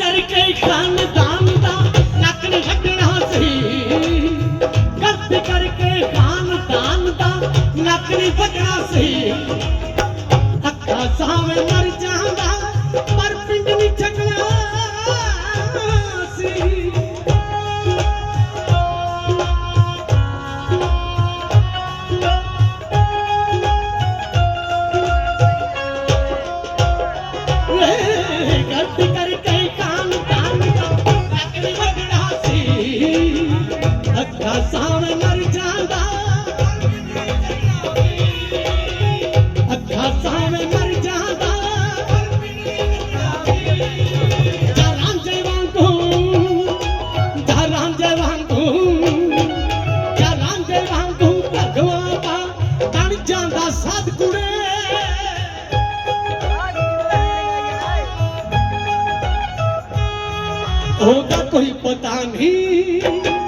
ਕਰਕੇ ਖਾਨਦਾਨ ਦਾ ਨੱਕ ਨੇ ਵੱਢਣਾ ਸੀ। ਗਲਤੀ ਕਰਕੇ ਖਾਨਦਾਨ ਦਾ ਨੱਕ ਨੇ ਵੱਢਣਾ ਸੀ। ਅੱਖਾਂ ਸਾਵੇਂ ਮਰ ਜਾਂਦਾ, ਪਰ ਪਿੰਡ ਨਹੀਂ ਅੱਖਾਂ ਮਰ ਜਾਂਦਾ। ਅੱਖਾਂ ਸਾਵੇਂ ਮਰ ਜਾਂਦਾ। ਜਾ ਰਾਂਝੇ ਵਾਂਗੂ ਜਾ ਰਾਂਝੇ ਵਾਂਗੂ ਜਾ ਰਾਂਝੇ ਵਾਂਗੂ ਭਗਵਾ ਦਾ ਬਣ ਜਾਂਦਾ ਸਤਿਗੁਰੇ। ਉਹਦਾ ਕੋਈ ਪਤਾ ਨਹੀਂ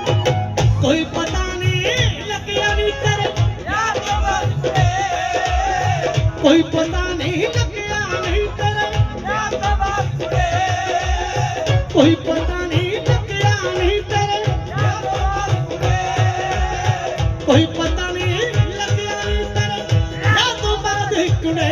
ਕੋਈ ਪਤਾ ਨਹੀਂ ਲੱਗਿਆ ਵੀ ਕਰ ਯਾਰ ਵਾਸਤੇ ਕੋਈ ਪਤਾ ਨਹੀਂ ਲੱਗਿਆ ਨਹੀਂ ਕਰ ਯਾਰ ਵਾਸਤੇ ਕੋਈ ਪਤਾ ਨਹੀਂ ਲੱਗਿਆ ਨਹੀਂ ਕਰ ਯਾਰ ਵਾਸਤੇ ਕੋਈ ਪਤਾ ਨਹੀਂ ਲੱਗਿਆ ਨਹੀਂ ਕਰ ਯਾਰ ਵਾਸਤੇ ਕੁੜੇ